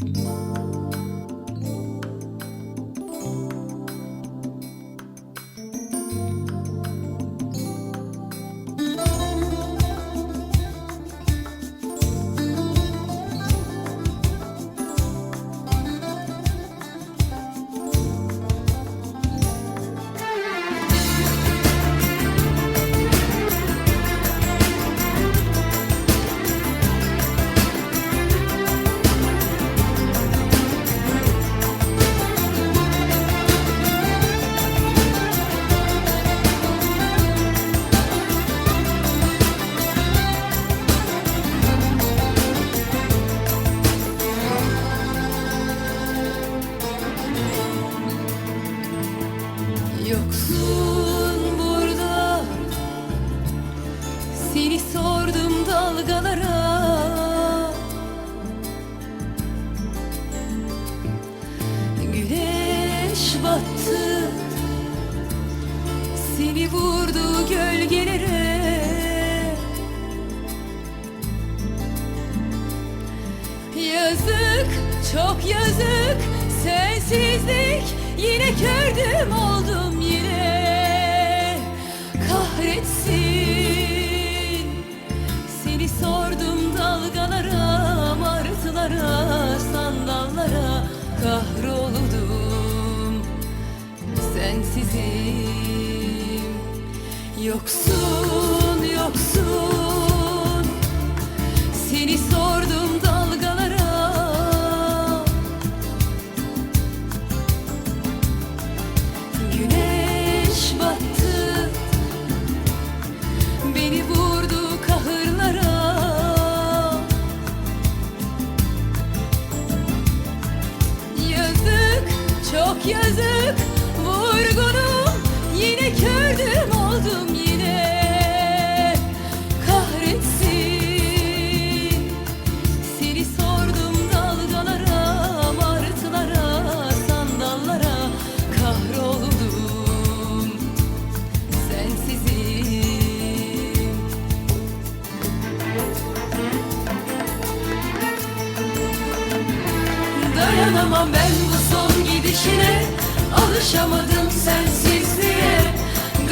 Yoksun dalgalara. Güneş battı Seni vurdu gölgelere. Yazık, çok yazık Sensizlik yine kördüm oldum Kahroldum Sensizim. Yoksun, yoksun. Seni sordum çok yazık Vurgunum yine kördüm oldum yine. Kahretsin Seni sordum dalgalara, martılara, sandallara. Kahroldum sensizim. Dayanamam ben bu gidişine Alışamadım sensizliğe.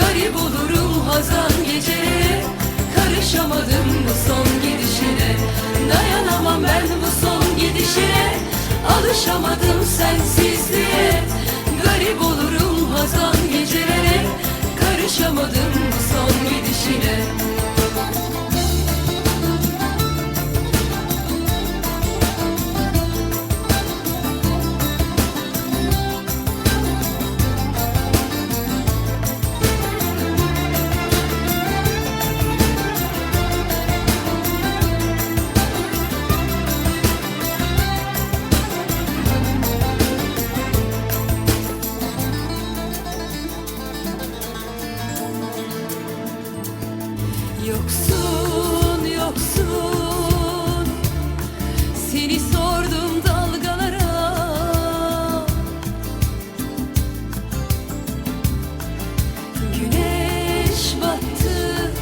Garip olurum hazan gecelere Karışamadım bu son gidişine. Dayanamam ben bu son gidişine Alışamadım sensizliğe. Garip olurum hazan gecelere Karışamadım bu son gidişine Yoksun, yoksun. Seni sordum dalgalara. Güneş battı.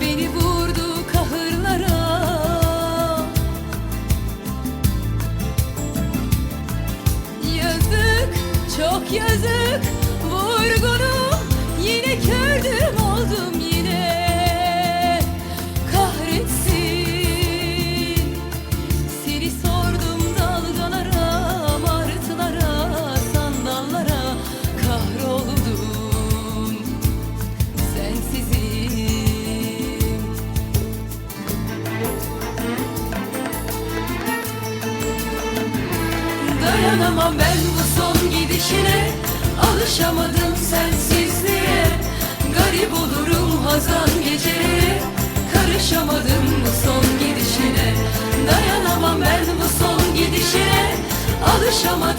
Beni vurdu kahırlara. Yazık, çok yazık. Vurgunum yine kördüm oldum Dayanamam ben bu son gidişine. Alışamadım sensizliğe. Garip olurum hazan gecelere Karışamadım bu son gidişine. Dayanamam ben bu son gidişine. Alışamadım